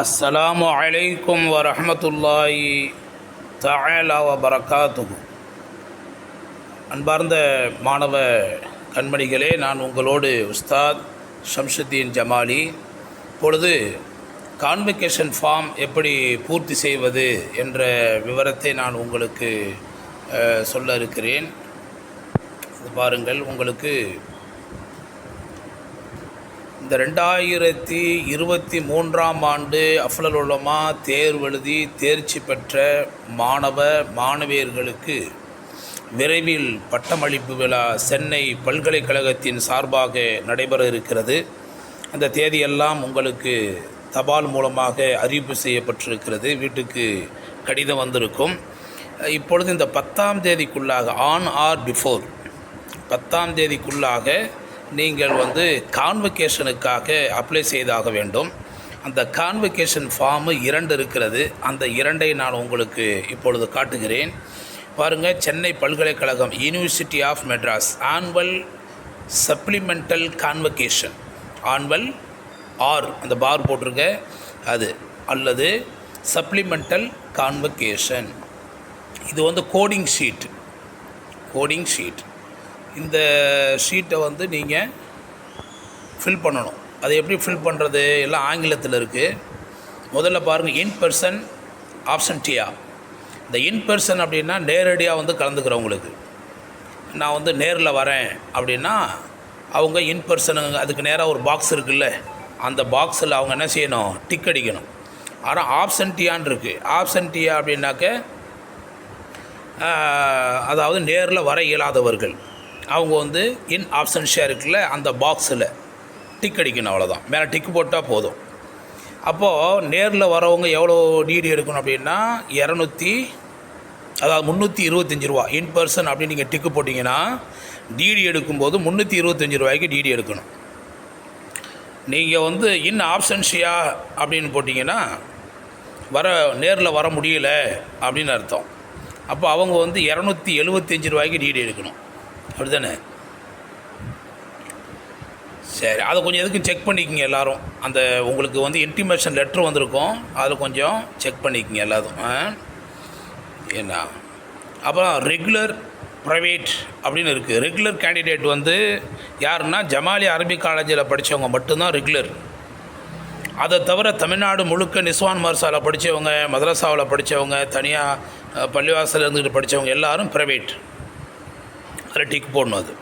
அஸ்ஸலாமு அலைக்கும் வரஹ்மத்துல்லாஹி தஆலா வ பரகாத்துஹு அன்பார்ந்த மாணவ கண்மணிகளே நான் உங்களோடு உஸ்தாத் ஷம்சுத்தீன் ஜமாலி. இப்பொழுது கான்வெகேஷன் ஃபார்ம் எப்படி பூர்த்தி செய்வது என்ற விவரத்தை நான் உங்களுக்கு சொல்ல இருக்கிறேன். பாருங்கள் உங்களுக்கு இந்த ரெண்டாயிரத்தி இருபத்தி மூன்றாம் ஆண்டு அஃலலுலமா உலமா தேர்வு எழுதி தேர்ச்சி பெற்ற மாணவ மாணவியர்களுக்கு விரைவில் பட்டமளிப்பு விழா சென்னை பல்கலைக்கழகத்தின் சார்பாக நடைபெற இருக்கிறது. அந்த தேதியெல்லாம் உங்களுக்கு தபால் மூலமாக அறிவிப்பு செய்யப்பட்டிருக்கிறது. வீட்டுக்கு கடிதம் வந்திருக்கும். இப்பொழுது இந்த பத்தாம் தேதிக்குள்ளாக ஆன் ஆர் பிஃபோர் பத்தாம் தேதிக்குள்ளாக நீங்கள் வந்து கான்வெகேஷனுக்காக அப்ளை செய்தாக வேண்டும். அந்த கான்வெகேஷன் ஃபார்மு இரண்டு இருக்கிறது. அந்த இரண்டை நான் உங்களுக்கு இப்பொழுது காட்டுகிறேன். பாருங்கள் சென்னை பல்கலைக்கழகம் university of Madras annual supplemental convocation annual or அந்த பார் போட்டிருக்க அது அல்லது சப்ளிமெண்டல் கான்வெகேஷன் இது வந்து கோடிங் ஷீட் கோடிங் ஷீட் இந்த ஷீட்டை வந்து நீங்கள் ஃபில் பண்ணணும். அதை எப்படி ஃபில் பண்ணுறது எல்லாம் ஆங்கிலத்தில் இருக்குது முதல்ல பாருங்கள் இன் பர்சன் ஆப்சன்டியா இந்த இன் பர்சன் அப்படின்னா நேரடியாக வந்து கலந்துக்கிறவங்களுக்கு நான் வந்து நேரில் வரேன் அப்படின்னா அவங்க இன் பர்சனுங்க அதுக்கு நேராக ஒரு பாக்ஸ் இருக்குல்ல? அந்த பாக்ஸில் அவங்க என்ன செய்யணும்? டிக் அடிக்கணும். ஆனால் ஆப்சன்டியான் இருக்குது ஆப்சன்டியா அப்படின்னாக்க அதாவது நேரில் வர இயலாதவர்கள். அவங்க வந்து இன் ஆப்ஷன்ஷியாக இருக்குல்ல அந்த பாக்ஸில் டிக் அடிக்கணும் அவ்வளோதான் மேலே டிக் போட்டால் போதும். அப்போது நேரில் வரவங்க எவ்வளோ டிடி எடுக்கணும் அப்படின்னா இரநூத்தி அதாவது முந்நூற்றி இருபத்தஞ்சி ரூபா இன் பர்சன் அப்படின்னு நீங்கள் டிக்கு போட்டிங்கன்னா டிடி எடுக்கும்போது முந்நூற்றி இருபத்தஞ்சி ரூபாய்க்கு டிடி எடுக்கணும். நீங்கள் வந்து இன் ஆப்ஷன்ஷியா அப்படின்னு போட்டிங்கன்னா வர நேரில் வர முடியல அப்படின்னு அர்த்தம். அப்போ அவங்க வந்து இரநூத்தி எழுபத்தஞ்சி ரூபாய்க்கு டிடி எடுக்கணும். அப்படி தானே சரி அதை கொஞ்சம் எதுக்கும் செக் பண்ணிக்கோங்க எல்லாரும். அந்த உங்களுக்கு வந்து இன்டிமேஷன் லெட்ரு வந்திருக்கும். அதில் கொஞ்சம் செக் பண்ணிக்கோங்க எல்லாரும். ஆ? என்ன அப்புறம் ரெகுலர் ப்ரைவேட் அப்படின்னு இருக்குது ரெகுலர் கேண்டிடேட் வந்து யாருன்னா ஜமாலி அரபிக் காலேஜில் படித்தவங்க மட்டும்தான் ரெகுலர் அதை தவிர தமிழ்நாடு முழுக்க நிஸ்வான் மர்சாவில் படித்தவங்க மதரசாவில் படித்தவங்க தனியாக பள்ளிவாசல் இருந்துக்கிட்டு படித்தவங்க எல்லாரும் ப்ரைவேட் அதில் டிக் போடணும் அது.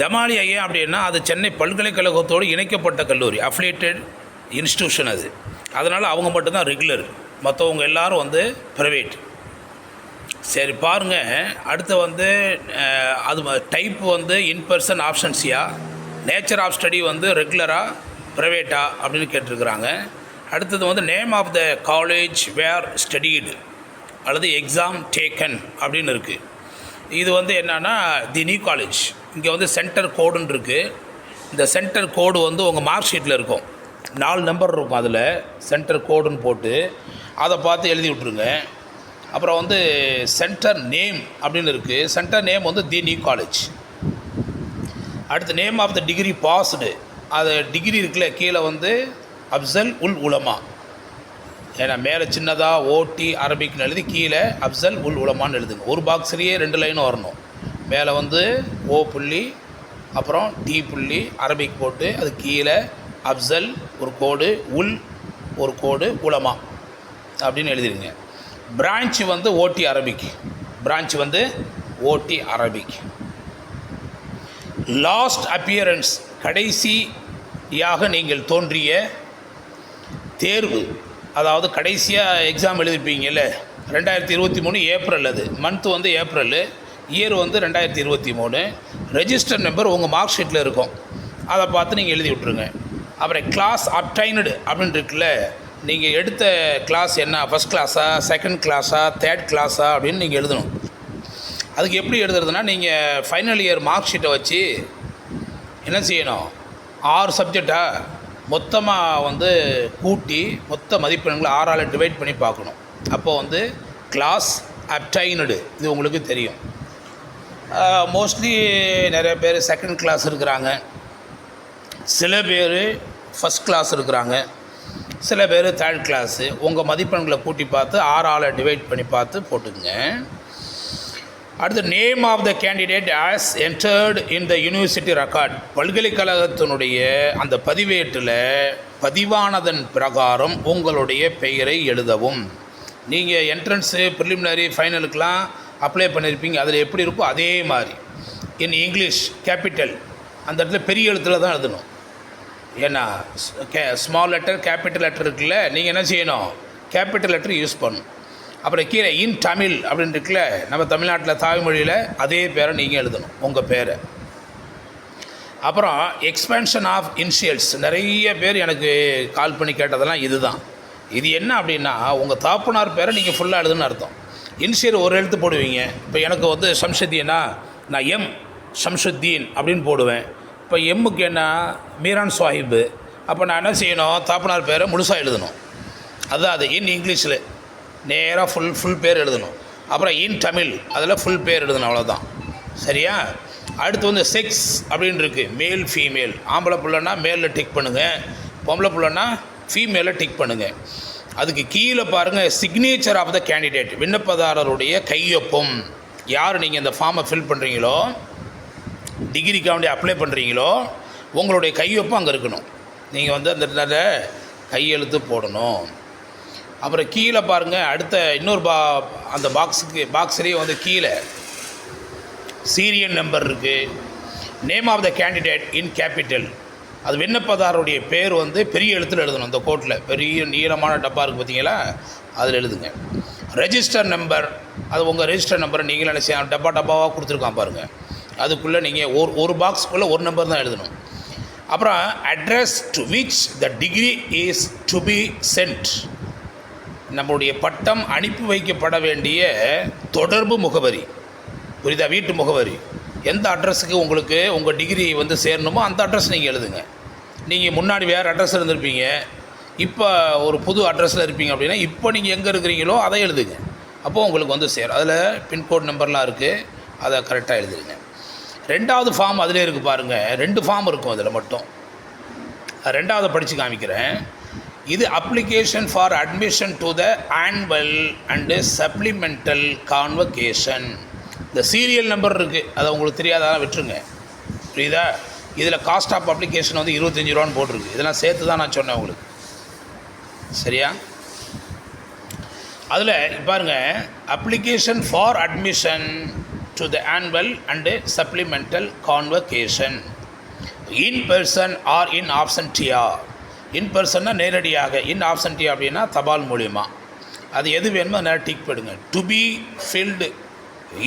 ஜமாலி ஏன் அப்படின்னா அது சென்னை பல்கலைக்கழகத்தோடு இணைக்கப்பட்ட கல்லூரி அஃபிலியேட்டட் இன்ஸ்டியூஷன் அது. அதனால் அவங்க மட்டும்தான் ரெகுலர் மற்றவங்க எல்லோரும் வந்து ப்ரைவேட் சரி பாருங்கள் அடுத்து வந்து அது டைப் வந்து in person ஆப்ஷன்ஸியா nature of study வந்து ரெகுலராக ப்ரைவேட்டா அப்படின்னு கேட்டிருக்கிறாங்க. அடுத்தது வந்து name of the college where studied அல்லது எக்ஸாம் டேக்கன் அப்படின்னு இருக்குது இது வந்து என்னென்னா தி நியூ காலேஜ் இங்கே வந்து சென்டர் கோடுன்னு இருக்குது இந்த சென்டர் கோடு வந்து உங்கள் மார்க் ஷீட்டில் இருக்கும். நாலு நம்பர் இருக்கும் அதில். சென்டர் கோடுன்னு போட்டு அதை பார்த்து எழுதி விட்ருங்க அப்புறம் வந்து சென்டர் நேம் அப்படின்னு இருக்குது சென்டர் நேம் வந்து தி நியூ காலேஜ் அடுத்து name of the degree passed அது டிகிரி இருக்குல்ல கீழே வந்து அப்சல் உல் உலமா. ஏன்னா மேலே சின்னதாக ஓட்டி அரபிக்னு எழுதி கீழே அப்சல் உல் உலமான்னு எழுதுங்க. ஒரு பாக்ஸ்லேயே ரெண்டு லைனும் வரணும். மேலே வந்து ஓ புள்ளி அப்புறம் டி புள்ளி அரபிக் போட்டு அது கீழே அப்சல் ஒரு கோடு உல் ஒரு கோடு உலமா அப்படின்னு எழுதிடுங்க. பிரான்ச் வந்து ஓட்டி அரபிக் பிரான்ச் வந்து ஓட்டி அரபிக் லாஸ்ட் அப்பியரன்ஸ் கடைசியாக நீங்கள் தோன்றிய தேர்வு. அதாவது கடைசியாக எக்ஸாம் எழுதிருப்பீங்கல்ல? ரெண்டாயிரத்தி இருபத்தி மூணு ஏப்ரல் அது. மந்த் வந்து ஏப்ரல் இயர் வந்து ரெண்டாயிரத்தி இருபத்தி மூணு. ரெஜிஸ்டர் நம்பர் உங்கள் மார்க் ஷீட்டில் இருக்கும். அதை பார்த்து நீங்கள் எழுதி விட்ருங்க அப்புறம் கிளாஸ் அப்டைனடு அப்படின்னு இருக்குல்ல நீங்கள் எடுத்த கிளாஸ் என்ன? ஃபஸ்ட் கிளாஸா செகண்ட் கிளாஸா தேர்ட் கிளாஸா அப்படின்னு நீங்கள் எழுதணும். அதுக்கு எப்படி எழுதுறதுனா நீங்கள் ஃபைனல் இயர் மார்க் ஷீட்டை வச்சு என்ன செய்யணும்? ஆறு சப்ஜெக்டா மொத்தமாக வந்து கூட்டி மொத்த மதிப்பெண்களை ஆறால் டிவைட் பண்ணி பார்க்கணும். அப்போது வந்து கிளாஸ் அப்டைனடு இது உங்களுக்கு தெரியும். மோஸ்ட்லி நிறைய பேர் செகண்ட் கிளாஸ் இருக்கிறாங்க. சில பேர் ஃபஸ்ட் கிளாஸ் இருக்கிறாங்க. சில பேர் தேர்ட் கிளாஸு உங்கள் மதிப்பெண்களை கூட்டி பார்த்து ஆறால் டிவைட் பண்ணி பார்த்து போட்டுக்குங்க. அடுத்து name of the candidate as entered in the university record பல்கலைக்கழகத்தினுடைய அந்த பதிவேட்டில் பதிவானதன் பிரகாரம் உங்களுடைய பெயரை எழுதவும். நீங்கள் என்ட்ரன்ஸு ப்ரிலிமினரி ஃபைனலுக்கெலாம் அப்ளை பண்ணியிருப்பீங்க அதில் எப்படி இருக்கோ அதே மாதிரி. இன் இங்கிலீஷ் கேபிட்டல் அந்த இடத்துல பெரிய எழுத்தில் தான் எழுதணும். ஏன்னா K small letter capital letter இருக்குல்ல நீங்கள் என்ன செய்யணும்? கேபிட்டல் லெட்டர் யூஸ் பண்ணணும். அப்புறம் கீழே இன் தமிழ் அப்படின்னு இருக்குல்ல நம்ம தமிழ்நாட்டில் தாய்மொழியில் அதே பேரை நீங்கள் எழுதணும் உங்கள் பேரை. அப்புறம் எக்ஸ்பென்ஷன் ஆஃப் இன்ஷியல்ஸ் நிறைய பேர் எனக்கு கால் பண்ணி கேட்டதெல்லாம் இதுதான். இது என்ன அப்படின்னா உங்கள் தாப்புனார் பேரை நீங்கள் ஃபுல்லாக எழுதுன்னு அர்த்தம். இன்ஷியல் ஒரு எழுத்து போடுவீங்க. இப்போ எனக்கு வந்து சம்ஷத்தியனா நான் எம் ஷம்ஷுத்தீன் அப்படின்னு போடுவேன். இப்போ எம்முக்கு என்ன? மீரான் சாஹிப்பு அப்போ நான் என்ன செய்யணும்? தாப்புனார் பேரை முழுசாக எழுதணும். அதுதான் அது இன் இங்கிலீஷில் நேராக ஃபுல் ஃபுல் பேர் எழுதணும். அப்புறம் இன் தமிழ் அதில் ஃபுல் பேர் எழுதணும் அவ்வளோதான் சரியா? அடுத்து வந்து செக்ஸ் அப்படின்னு இருக்குது மேல் ஃபீமேல் ஆம்பளை பிள்ளைன்னா மேலில் டிக் பண்ணுங்கள் பொம்பளை பிள்ளைன்னா ஃபீமேலில் டிக் பண்ணுங்கள் அதுக்கு கீழே பாருங்கள் சிக்னேச்சர் ஆஃப் த கேண்டிடேட் விண்ணப்பதாரருடைய கையொப்பம். யார் நீங்கள் இந்த ஃபார்மை ஃபில் பண்ணுறீங்களோ டிகிரிக்கு வேண்டிய அப்ளை பண்ணுறீங்களோ உங்களுடைய கையொப்பம் அங்கே இருக்கணும். நீங்கள் வந்து அந்த இடத்துல கையெழுத்து போடணும். அப்புறம் கீழே பாருங்கள் அடுத்த இன்னொரு பா அந்த பாக்ஸுக்கு பாக்ஸ்லேயே வந்து கீழே சீரியல் நம்பர் இருக்குது name of the candidate in capital அது விண்ணப்பதாரருடைய பேர் வந்து பெரிய எழுத்தில் எழுதணும் அந்த கோட்டில் பெரிய நீளமான டப்பா இருக்குது பார்த்தீங்களா அதில் எழுதுங்க. ரெஜிஸ்டர் நம்பர் அது உங்கள் ரெஜிஸ்டர் நம்பரை நீங்களே என்ன டப்பா டப்பாவாக கொடுத்துருக்கான் பாருங்கள் அதுக்குள்ளே நீங்கள் ஒரு ஒரு பாக்ஸ்க்குள்ளே ஒரு நம்பர் தான் எழுதணும். அப்புறம் address to which the degree is to be sent நம்முடைய பட்டம் அனுப்பி வைக்கப்பட வேண்டிய தொடர்பு முகவரி. புரியுதா? வீட்டு முகவரி. எந்த அட்ரஸுக்கு உங்களுக்கு உங்கள் டிகிரி வந்து சேரணுமோ அந்த அட்ரஸ் நீங்கள் எழுதுங்க. நீங்கள் முன்னாடி வேறு அட்ரஸ் இருந்திருப்பீங்க. இப்போ ஒரு புது அட்ரஸில் இருப்பீங்க அப்படின்னா இப்போ நீங்கள் எங்கே இருக்கிறீங்களோ அதை எழுதுங்க. அப்போது உங்களுக்கு வந்து சேரும். அதில் பின்கோட் நம்பர்லாம் இருக்குது அதை கரெக்டாக எழுதுங்க ரெண்டாவது ஃபார்ம் அதிலே இருக்குது பாருங்கள் ரெண்டு ஃபார்ம் இருக்கும் அதில் மட்டும். ரெண்டாவது படித்து காமிக்கிறேன். இது application for admission to the annual and supplemental convocation இந்த சீரியல் நம்பர் இருக்குது அதை உங்களுக்கு தெரியாதான் விட்டுருங்க. புரியுதா? இதில் காஸ்ட் ஆஃப் அப்ளிகேஷன் வந்து இருபத்தஞ்சி ரூபான்னு போட்டிருக்கு. இதெல்லாம் சேர்த்து தான் நான் சொன்னேன் உங்களுக்கு. சரியா? அதில் பாருங்கள் application for admission to the annual and supplemental convocation in person or in absentia in பர்சன்னா நேரடியாக இன் ஆப்சன்டி அப்படின்னா தபால் மூலியமா. அது எது வேணுமோ நேரம் டிக் பண்ணுங்க to be filled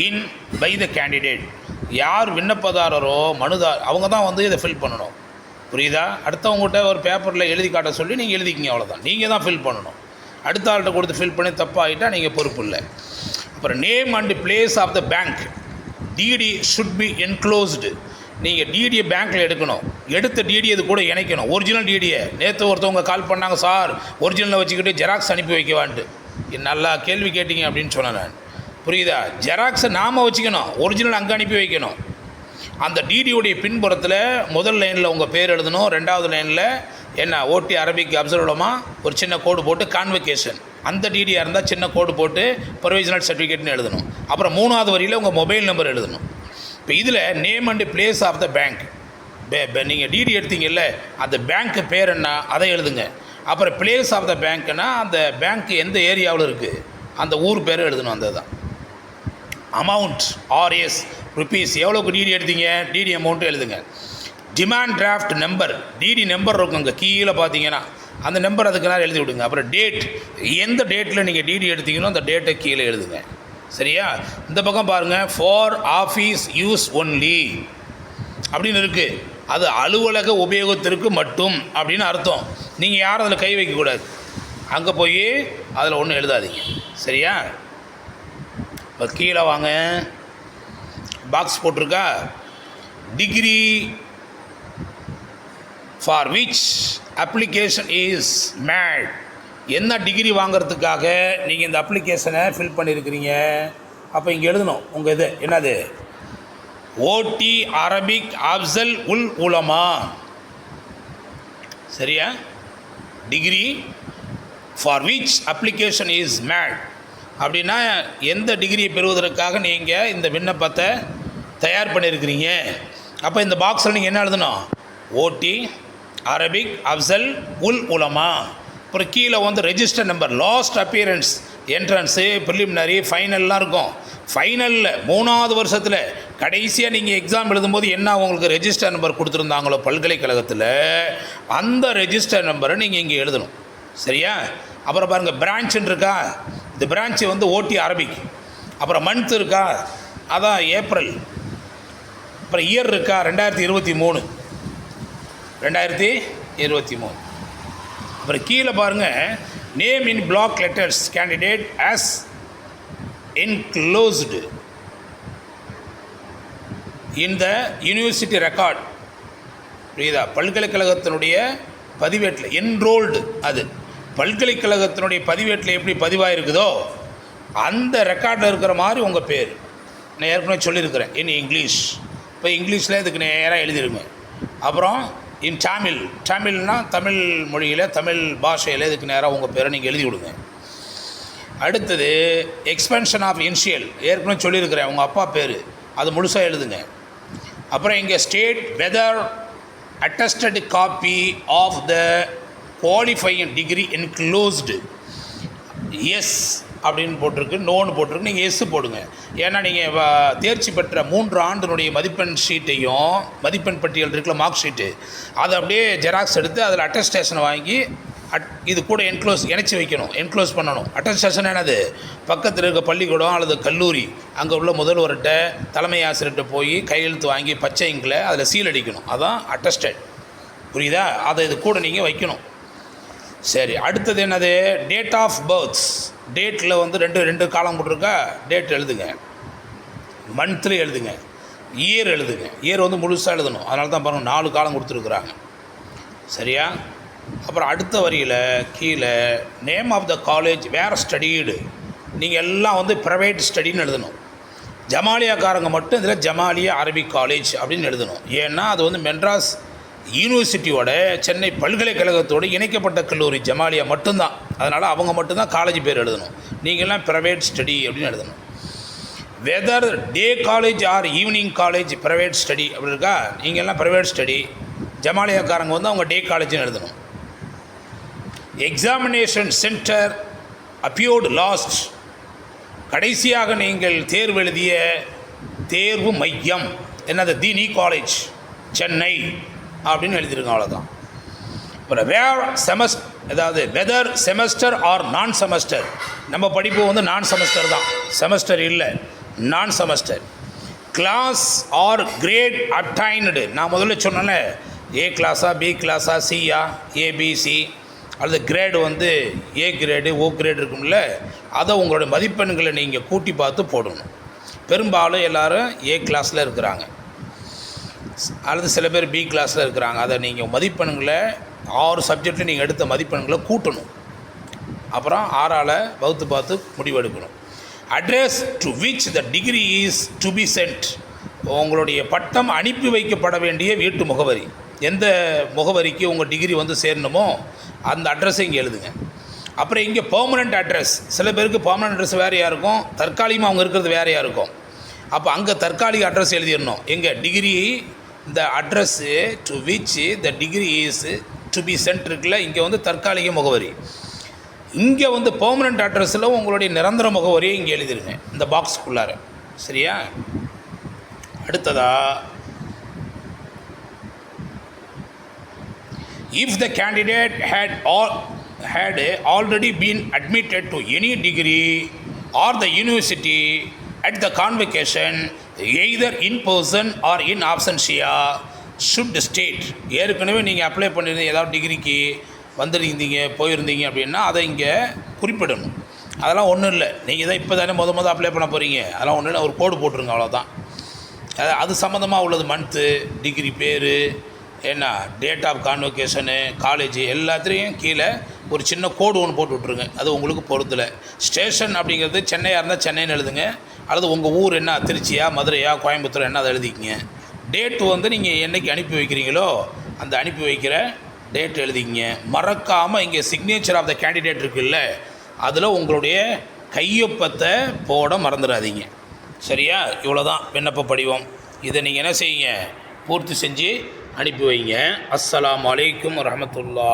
in by the candidate யார் விண்ணப்பதாரரோ மனுதார் அவங்க தான் வந்து இதை ஃபில் பண்ணணும். புரியுதா? அடுத்தவங்ககிட்ட ஒரு பேப்பரில் எழுதி காட்ட சொல்லி நீங்கள் எழுதிக்கிங்க அவ்வளோதான் நீங்கள் தான் ஃபில் பண்ணணும். அடுத்த ஆள்கிட்ட கொடுத்து ஃபில் பண்ணி தப்பாகிட்டால் நீங்கள் பொறுப்பு இல்லை. அப்புறம் name and place of the bank DD should be enclosed நீங்கள் டிடியை பேங்க்கில் எடுக்கணும். எடுத்த டிடி இது கூட இணைக்கணும். ஒரிஜினல் டிடியை நேற்று ஒருத்தவங்க கால் பண்ணாங்க சார் ஒரிஜினலை வச்சுக்கிட்டு ஜெராக்ஸ் அனுப்பி வைக்கவான்ட்டு. நல்லா கேள்வி கேட்டீங்க அப்படின்னு சொன்னேன் நான். புரியுதா? ஜெராக்ஸை நாம் வச்சுக்கணும். ஒரிஜினல் அங்கே அனுப்பி வைக்கணும். அந்த டிடியோடைய பின்புறத்தில் முதல் லைனில் உங்கள் பேர் எழுதணும். ரெண்டாவது லைனில் என்ன ஓடி அரபிக் அப்சர்வலமாக ஒரு சின்ன கோடு போட்டு கான்வெகேஷன் அந்த டிடியாக இருந்தால் சின்ன கோடு போட்டு ப்ரொவிஷனல் சர்டிஃபிகேட்னு எழுதணும். அப்புறம் மூணாவது வரியில் உங்கள் மொபைல் நம்பர் எழுதணும். இப்போ இதில் name and place of the bank நீங்கள் டிடி எடுத்தீங்கல்ல அந்த பேங்க்கு பேர் என்ன அதை எழுதுங்க. அப்புறம் பிளேஸ் ஆஃப் த பேங்க்னா அந்த பேங்க் எந்த ஏரியாவில் இருக்குது அந்த ஊர் பேர் எழுதணும் அந்த தான் அமௌண்ட் ஆர்எஸ் ருபீஸ் எவ்வளோக்கு டிடி எடுத்தீங்க டிடி அமௌண்ட்டு எழுதுங்க. Demand draft number DD number இருக்கும் இங்கே கீழே பார்த்தீங்கன்னா அந்த நம்பர் அதுக்கு எழுதி விடுங்க. அப்புறம் டேட் எந்த டேட்டில் நீங்கள் டிடி எடுத்தீங்களோ அந்த டேட்டை கீழே எழுதுங்க. சரியா? இந்த பக்கம் பாருங்கள் ஃபார் ஆஃபீஸ் யூஸ் ஒன்லி அப்படின்னு இருக்குது அது அலுவலக உபயோகத்திற்கு மட்டும் அப்படின்னு அர்த்தம். நீங்கள் யாரும் அதில் கை வைக்கக்கூடாது அங்கே போய் அதில் ஒன்றும் எழுதாதீங்க. சரியா? இப்போ கீழே வாங்க. பாக்ஸ் போட்டிருக்கா? Degree for which application is made என்ன டிகிரி வாங்குறதுக்காக நீங்கள் இந்த அப்ளிகேஷனை ஃபில் பண்ணியிருக்கிறீங்க அப்போ இங்கே எழுதணும். உங்கள் இது என்னது? ஓடி அரபிக் அப்சல் உல் உலமா. சரியா? Degree for which application is made அப்படின்னா எந்த டிகிரியை பெறுவதற்காக நீங்கள் இந்த விண்ணப்பத்தை தயார் பண்ணியிருக்கிறீங்க அப்போ இந்த பாக்ஸில் நீங்கள் என்ன எழுதணும்? ஓடி அரபிக் அப்சல் உல் உலமா. அப்புறம் கீழே வந்து register number last appearance entrance preliminary ஃபைனல்லாம் இருக்கும். ஃபைனலில் மூணாவது வருஷத்தில் கடைசியாக நீங்கள் எக்ஸாம் எழுதும்போது என்ன உங்களுக்கு ரெஜிஸ்டர் நம்பர் கொடுத்துருந்தாங்களோ பல்கலைக்கழகத்தில் அந்த ரெஜிஸ்டர் நம்பரை நீங்கள் இங்கே எழுதணும். சரியா? அப்புறம் பாருங்கள் பிரான்ச்சுன்னு இருக்கா? இந்த பிரான்ச்சு வந்து ஓடி அரபிக் அப்புறம் மந்த் இருக்கா? அதான் ஏப்ரல் அப்புறம் இயர் இருக்கா? ரெண்டாயிரத்தி இருபத்தி மூணு. ரெண்டாயிரத்தி இருபத்தி மூணு. அப்புறம் கீழே பாருங்கள் name in block letters candidate as enclosed in the university record புரியுதா? பல்கலைக்கழகத்தினுடைய பதிவேட்டில் என்ரோல்டு அது. பல்கலைக்கழகத்தினுடைய பதிவேட்டில் எப்படி பதிவாயிருக்குதோ அந்த ரெக்கார்டில் இருக்கிற மாதிரி உங்கள் பேர். நான் ஏற்கனவே சொல்லியிருக்கிறேன். இன் இங்கிலீஷ் இப்போ இங்கிலீஷில் இதுக்கு நேராக எழுதிருங்க. அப்புறம் இன் தமிழ் தமிழ்னா தமிழ் மொழியில் தமிழ் பாஷையில் இதுக்கு நேராக உங்கள் பேரை நீங்கள் எழுதி விடுங்க. அடுத்தது எக்ஸ்பென்ஷன் ஆஃப் இன்ஷியல் ஏற்கனவே சொல்லியிருக்கிறேன் உங்கள் அப்பா பேர். அது முழுசாக எழுதுங்க. அப்புறம் இங்கே state whether attested copy of the qualifying degree enclosed yes அப்படின்னு போட்டிருக்கு நோன்னு போட்டிருக்கு நீங்கள் எஸ் போடுங்க. ஏன்னா நீங்கள் தேர்ச்சி பெற்ற மூன்று ஆண்டினுடைய மதிப்பெண் ஷீட்டையும் மதிப்பெண் பட்டியல் இருக்குல்ல மார்க் ஷீட்டு அதை அப்படியே ஜெராக்ஸ் எடுத்து அதில் அட்டஸ்டேஷனை வாங்கி அட் இது கூட என்க்ளோஸ் இணைச்சி வைக்கணும் என்க்ளோஸ் பண்ணணும். அட்டஸ்டேஷன் என்னது? பக்கத்தில் இருக்க பள்ளிக்கூடம் அல்லது கல்லூரி அங்கே உள்ள முதல்வர்கிட்ட தலைமை ஆசிரியர்கிட்ட போய் கையெழுத்து வாங்கி பச்சை இங்கில் அதில் சீல் அடிக்கணும். அதான் அட்டஸ்டட் புரியுதா? அதை இது கூட நீங்கள் வைக்கணும். சரி அடுத்தது என்னது? டேட் ஆஃப் பர்த்ஸ் டேட்டில் வந்து ரெண்டு ரெண்டு காலம் போட்டிருக்கா? டேட் எழுதுங்க. மந்த்லி எழுதுங்க. இயர் எழுதுங்க. இயர் வந்து முழுசாக எழுதணும். அதனால தான் பாருங்கள் நாலு காலம் கொடுத்துருக்குறாங்க. சரியா? அப்புறம் அடுத்த வரியில் கீழே name of the college where studied நீங்கள் எல்லாம் வந்து ப்ரைவேட் ஸ்டடின்னு எழுதணும். ஜமாலியாக்காரங்க மட்டும் இதில் ஜமாலியா அரபிக் காலேஜ் அப்படின்னு எழுதணும். ஏன்னா அது வந்து மெட்ராஸ் யூனிவர்சிட்டியோட சென்னை பல்கலைக்கழகத்தோடு இணைக்கப்பட்ட கல்லூரி ஜமாலியா மட்டும்தான். அதனால் அவங்க மட்டும்தான் காலேஜ் பேர் எழுதணும். நீங்கள்லாம் ப்ரைவேட் ஸ்டடி அப்படின்னு எழுதணும். Whether day college or evening college private study அப்படி இருக்கா? நீங்கள்லாம் ப்ரைவேட் ஸ்டடி ஜமாலியாக்காரங்க வந்து அவங்க டே காலேஜ்னு எழுதணும். எக்ஸாமினேஷன் சென்டர் அப்பியோர்டு லாஸ்ட் கடைசியாக நீங்கள் தேர்வு எழுதிய தேர்வு மையம். என்னது? தீனி காலேஜ் சென்னை. அப்படின்னு எழுதியிருக்கோம் அவ்வளோதான் அப்புறம் வேர் செமஸ்ட் அதாவது whether semester or non semester நம்ம படிப்பு வந்து நான் செமஸ்டர் தான். செமஸ்டர் இல்லை non semester class or grade attained நான் முதல்ல சொன்னேன்ல ஏ கிளாஸா பி கிளாஸா சியா ஏபிசி அல்லது கிரேடு வந்து ஏ கிரேடு ஓ கிரேடு இருக்கும்ல அதை உங்களுடைய மதிப்பெண்களை நீங்கள் கூட்டி பார்த்து போடணும். பெரும்பாலும் எல்லாரும் ஏ கிளாஸில் இருக்கிறாங்க. அல்லது சில பேர் பி கிளாஸில் இருக்கிறாங்க. அதை நீங்கள் மதிப்பெண்களை ஆறு சப்ஜெக்டில் நீங்கள் எடுத்த மதிப்பெண்களை கூட்டணும். அப்புறம் ஆறால் வகுத்து பார்த்து முடிவெடுக்கணும் address to which the degree is to be sent உங்களுடைய பட்டம் அனுப்பி வைக்கப்பட வேண்டிய வீட்டு முகவரி. எந்த முகவரிக்கு உங்கள் டிகிரி வந்து சேரணுமோ அந்த அட்ரஸை இங்கே எழுதுங்க. அப்புறம் இங்கே பர்மனெண்ட் அட்ரஸ் சில பேருக்கு பர்மனெண்ட் அட்ரஸ் வேறையாக இருக்கும்? தற்காலிகமாக அவங்க இருக்கிறது வேறையாக இருக்கும்? அப்போ அங்கே தற்காலிக அட்ரஸ் எழுதிடணும். எங்கள் டிகிரி இந்த address to which the degree is to be sent இருக்குல்ல இங்கே வந்து தற்காலிக முகவரி. இங்கே வந்து பர்மனெண்ட் அட்ரஸில் உங்களுடைய நிரந்தர முகவரியை இங்கே எழுதிருங்க இந்த பாக்ஸ்க்குள்ளார சரியா? அடுத்ததா if the candidate had all had already been admitted to any degree or the university at the convocation either in person or in absentia should state ஏற்கனவே நீங்கள் அப்ளை பண்ணியிருந்தீங்க ஏதாவது டிகிரிக்கு வந்திருந்தீங்க போயிருந்தீங்க அப்படின்னா அதை இங்கே குறிப்பிடணும். அதெல்லாம் ஒன்றும் இல்லை. நீங்கள் தான் இப்போ தானே முத மொதல் அப்ளை பண்ண போகிறீங்க அதெல்லாம் ஒன்றும் இல்லை. ஒரு கோடு போட்டுருங்க அவ்வளோதான் அது அது சம்மந்தமாக உள்ளது. மந்த்து டிகிரி பேர் என்ன டேட் ஆஃப் கான்வொகேஷனு காலேஜ் எல்லாத்துலேயும் கீழே ஒரு சின்ன கோடு ஒன்று போட்டு விட்ருங்க அது உங்களுக்கு பொறுத்தல ஸ்டேஷன் அப்படிங்கிறது சென்னையாக இருந்தால் சென்னைன்னு எழுதுங்க. அல்லது உங்கள் ஊர் என்ன திருச்சியா மதுரையா கோயம்புத்தூர் என்ன அதை எழுதிக்கிங்க? டேட்டு வந்து நீங்கள் என்னைக்கு அனுப்பி வைக்கிறீங்களோ அந்த அனுப்பி வைக்கிற டேட் எழுதிங்க மறக்காமல் இங்கே சிக்னேச்சர் ஆஃப் த கேண்டிடேட் இருக்குல்ல அதில் உங்களுடைய கையொப்பத்தை போட மறந்துடாதீங்க. சரியா? இவ்வளோ தான் விண்ணப்ப படிவம். இதை நீங்கள் என்ன செய்யுங்க? பூர்த்தி செஞ்சு அனுப்பி வைங்க. அஸ்லாம் அலைக்கும் வரமத்துல்லா